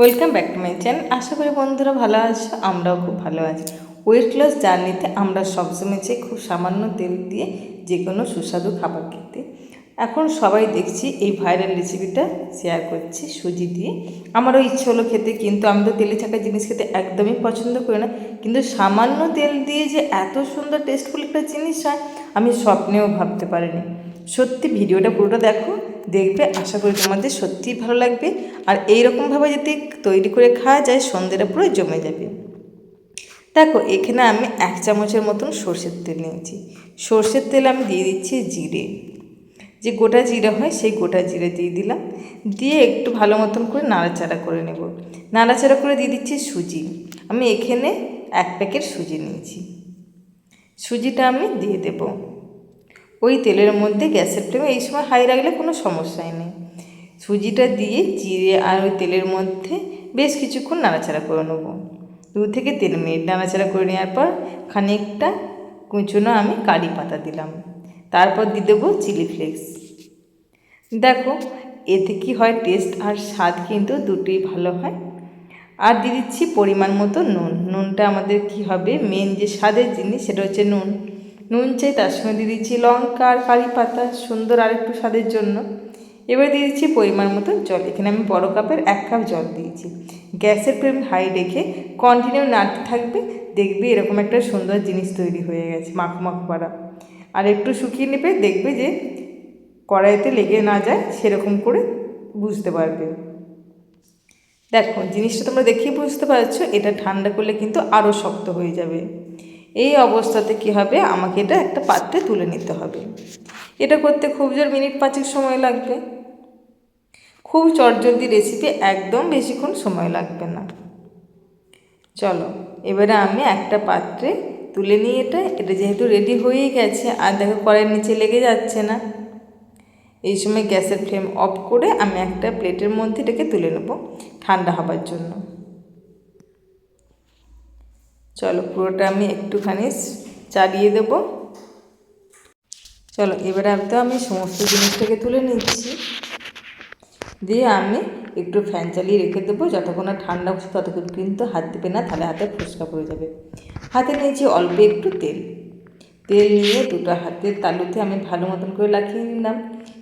Welcome back to my channel আশা করি বন্ধুরা ভালো আছো, আমরাও খুব ভালো আছি। ওয়েট লস জার্নিতে আমরা সবসময় চাই খুব সামান্য তেল দিয়ে যে কোনো সুস্বাদু খাবার খেতে। এখন সবাই দেখছি এই ভাইরাল রেসিপিটা শেয়ার করছি সুজি দিয়ে। আমারও ইচ্ছে হলো খেতে, কিন্তু আমি তো তেলে থাকা জিনিস খেতে একদমই পছন্দ করি না। কিন্তু সামান্য তেল দিয়ে যে এত সুন্দর টেস্টফুল একটা জিনিস হয়, আমি স্বপ্নেও ভাবতে পারিনি। সত্যি ভিডিওটা পুরোটা দেখো। দেখবে, আশা করি তোমাদের সত্যিই ভালো লাগবে। আর এইরকমভাবে যদি তৈরি করে খাওয়া যায় সন্ধ্যেটা পুরো জমে যাবে। দেখো, এখানে আমি এক চামচের মতন সর্ষের তেল নিয়েছি। সর্ষের তেল আমি দিয়ে দিচ্ছি জিরে। যে গোটা জিরে হয়, সেই গোটা জিরে দিয়ে দিলাম। দিয়ে একটু ভালো মতন করে নাড়াচাড়া করে নেব। নাড়াচাড়া করে দিয়ে দিচ্ছি সুজি। আমি এখানে এক প্যাকেট সুজি নিয়েছি। সুজিটা আমি দিয়ে দেবো। ওই তেলের মধ্যে গ্যাসের ফ্লেমে এই সময় হাই রাখলে কোনো সমস্যাই নেই। সুজিটা দিয়ে জিরে আর ওই তেলের মধ্যে বেশ কিছুক্ষণ নাড়াচাড়া করে নেব। দু থেকে তিন মিনিট নাড়াচাড়া করে নেওয়ার পর খানিকটা কুচুনো আমি কারি পাতা দিলাম। তারপর দিয়ে দেবো চিলি ফ্লেক্স। দেখো, এতে কি হয় টেস্ট আর স্বাদ কিন্তু দুটোই ভালো হয়। আর দিয়ে দিচ্ছি পরিমাণ মতো নুন। নুনটা আমাদের কি হবে? মেন যে স্বাদের জিনিস সেটা হচ্ছে নুন। নুন চাই, তার সঙ্গে দিয়ে দিচ্ছি লঙ্কা আর কারি পাতা, সুন্দর আর একটু স্বাদের জন্য। এবার দিয়ে দিচ্ছি পরিমাণ মতো জল। এখানে আমি বড় কাপের এক কাপ জল দিয়েছি। গ্যাসের ফ্লেম হাই রেখে কন্টিনিউ নাড়তে থাকবে, দেখবে এরকম একটা সুন্দর জিনিস তৈরি হয়ে গেছে, মাখো মাখো পাড়া আর একটু শুকিয়ে নেবে, দেখবে যে কড়াইতে লেগে না যায়, সেরকম করে বুঝতে পারবে। দেখো, জিনিসটা তোমরা দেখেই বুঝতে পারছ, এটা ঠান্ডা করলে কিন্তু আরও শক্ত হয়ে যাবে। এই অবস্থাতে কি হবে? আমাকে এটা একটা পাত্রে তুলে নিতে হবে। এটা করতে খুব জোর মিনিট পাঁচেক সময় লাগবে। খুব চটজলদি রেসিপি একদম বেশিক্ষণ সময় লাগবে না। চলো, এবারে আমি একটা পাত্রে তুলে নিয়ে এটা। এটা যেহেতু রেডি হয়েই গেছে, আর দেখো কড়াইয়ের নিচে লেগে যাচ্ছে না। এই সময় গ্যাসের ফ্লেম অফ করে আমি একটা প্লেটের মধ্যে এটাকে তুলে নেব ঠান্ডা হবার জন্য। চলো পুরোটা আমি একটুখানি চালিয়ে দেব। চলো, এবারে তো আমি সমস্ত জিনিসটাকে তুলে নিচ্ছি। দিয়ে আমি একটু ফ্যান চালিয়ে রেখে দেবো, যতক্ষণ না ঠান্ডা হচ্ছে ততক্ষণ কিন্তু হাত দেবে না, তাহলে হাতে ফুচকা পড়ে যাবে। হাতে নিয়েছি অল্প একটু তেল। তেল নিয়ে দুটো হাতের তালুতে আমি ভালো মতন করে লাগিয়ে নিলাম।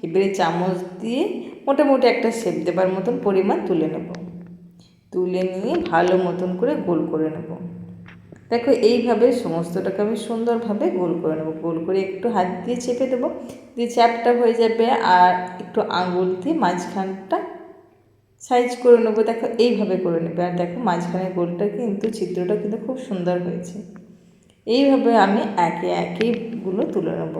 এবারে চামচ দিয়ে মোটামুটি একটা শেপ দেবার মতন পরিমাণ তুলে নেব। তুলে নিয়ে ভালো মতন করে গোল করে নেব। দেখো, এইভাবে সমস্তটাকে আমি সুন্দরভাবে গোল করে নেব। গোল করে একটু হাত দিয়ে চেপে দেবো, দিয়ে চ্যাপটা হয়ে যাবে আর একটু আঙুল দিয়ে মাঝখানটা সাইজ করে নেব। দেখো, এইভাবে করে নেবে। আর দেখো মাঝখানে গোলটা কিন্তু চিত্রটা কিন্তু খুব সুন্দর হয়েছে। এইভাবে আমি একে একেগুলো তুলে নেব।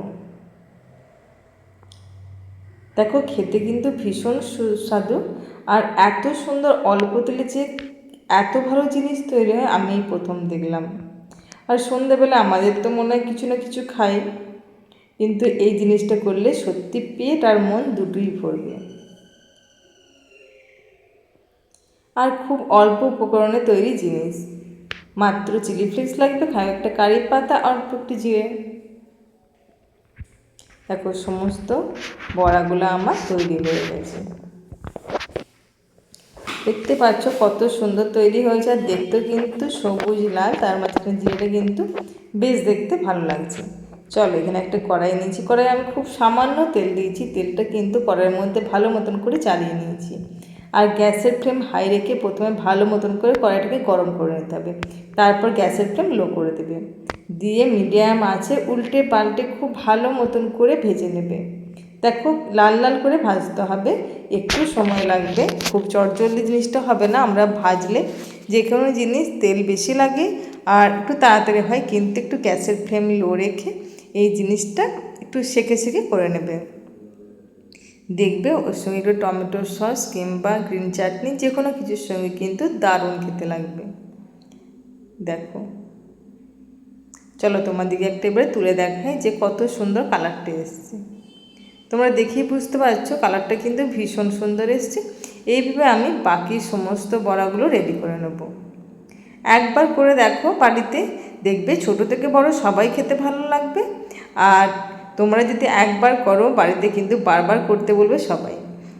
দেখো, খেতে কিন্তু ভীষণ সুস্বাদু আর এত সুন্দর অল্প তেলে যে এত ভালো জিনিস তৈরি হয়, আমি প্রথম দেখলাম। আর সন্ধ্যেবেলা আমাদের তো মনে হয় কিছু না কিছু খাই। কিন্তু এই জিনিসটা করলে সত্যি পেট আর মন দুটোই ভরবে। আর খুব অল্প উপকরণে তৈরি জিনিস। মাত্র চিলি ফ্লেক্স লাগবে একটা কারি পাতা অল্প একটু জিরে। দেখো, সমস্ত বড়াগুলো আমার তৈরি হয়ে গেছে। দেখতে পাচ্ছ কত সুন্দর তৈরি হয়েছে, আর দেখতেও কিন্তু সবুজ লাল, তার মাঝখানে জিরেটা কিন্তু বেশ দেখতে ভালো লাগছে। চলো এখানে একটা কড়াই নিয়েছি, কড়াই আমি খুব সামান্য তেল দিয়েছি, তেলটা কিন্তু কড়াইয়ের মধ্যে ভালো মতন করে চালিয়ে নিয়েছি। আর গ্যাসের ফ্লেম হাই রেখে প্রথমে ভালো মতন করে কড়াইটাকে গরম করে নিতে হবে, তারপর গ্যাসের ফ্লেম লো করে দেবে। দিয়ে মিডিয়াম আছে উল্টে পাল্টে খুব ভালো মতন করে ভেজে নেবে। দেখো, লাল লাল করে ভাজতে হবে। একটু সময় লাগবে। খুব চটজলদি জিনিসটা হবে না। আমরা ভাজলে যে কোনো জিনিস তেল বেশি লাগে আর একটু তাড়াতাড়ি হয়, কিন্তু একটু গ্যাসের ফ্লেম লো রেখে এই জিনিসটা একটু সেকে সেকে করে নেবে। দেখবে ওর সঙ্গে একটু টমেটো সস কিংবা গ্রিন চাটনি, যে কোনো কিছুর সঙ্গে কিন্তু দারুণ খেতে লাগবে। দেখো। চলো তোমাদেরকে একটা এবারে তুলে দেখাই যে কত সুন্দর কালারটা এসছে। তোমরা দেখেই বুঝতে পারছ কালারটা কিন্তু ভীষণ সুন্দর এসছে। এইভাবে আমি বাকি সমস্ত বড়াগুলো রেডি করে নেব। একবার করে দেখো বাড়িতে, দেখবে ছোট থেকে বড় সবাই খেতে ভালো লাগবে। আর তোমরা যদি একবার করো, বাড়িতে কিন্তু বারবার করতে বলবে সবাই।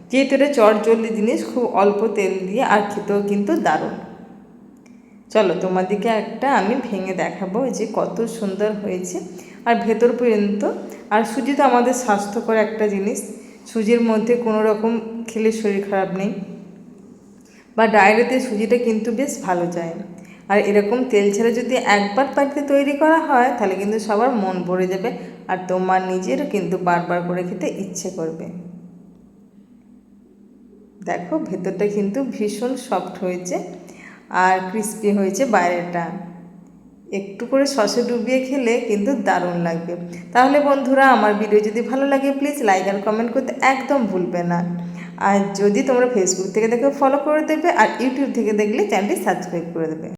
যেহেতু এটা চট জলদি জিনিস, খুব অল্প তেল দিয়ে আর খেতেও কিন্তু দারুণ। চলো তোমাদেরকে একটা আমি ভেঙে দেখাবো যে কত সুন্দর হয়েছে। আর ভেতর পর্যন্ত। আর সুজি তো আমাদের স্বাস্থ্যকর একটা জিনিস। সুজির মধ্যে কোনো রকম খেলে শরীর খারাপ নেই। বা ডায়েরিতে সুজিটা কিন্তু বেশ ভালো যায়। আর এরকম তেল ছাড়া যদি একবার বাড়িতে তৈরি করা হয়, তাহলে কিন্তু সবার মন ভরে যাবে। আর তোমার নিজেরও কিন্তু বারবার করে খেতে ইচ্ছে করবে। দেখো, ভেতরটা কিন্তু ভীষণ সফট হয়েছে। আর ক্রিস্পি হয়েছে বাইরেটা একটু করে সসে ডুবিয়ে খেলে কিন্তু দারুণ লাগবে। তাহলে বন্ধুরা, আমার ভিডিও যদি ভালো লাগে প্লিজ লাইক আর কমেন্ট করতে একদম ভুলবে না। আর যদি তোমরা ফেসবুক থেকে দেখে ফলো করে দেবে, আর ইউটিউব থেকে দেখলে চ্যানেলটি সাবস্ক্রাইব করে দেবে।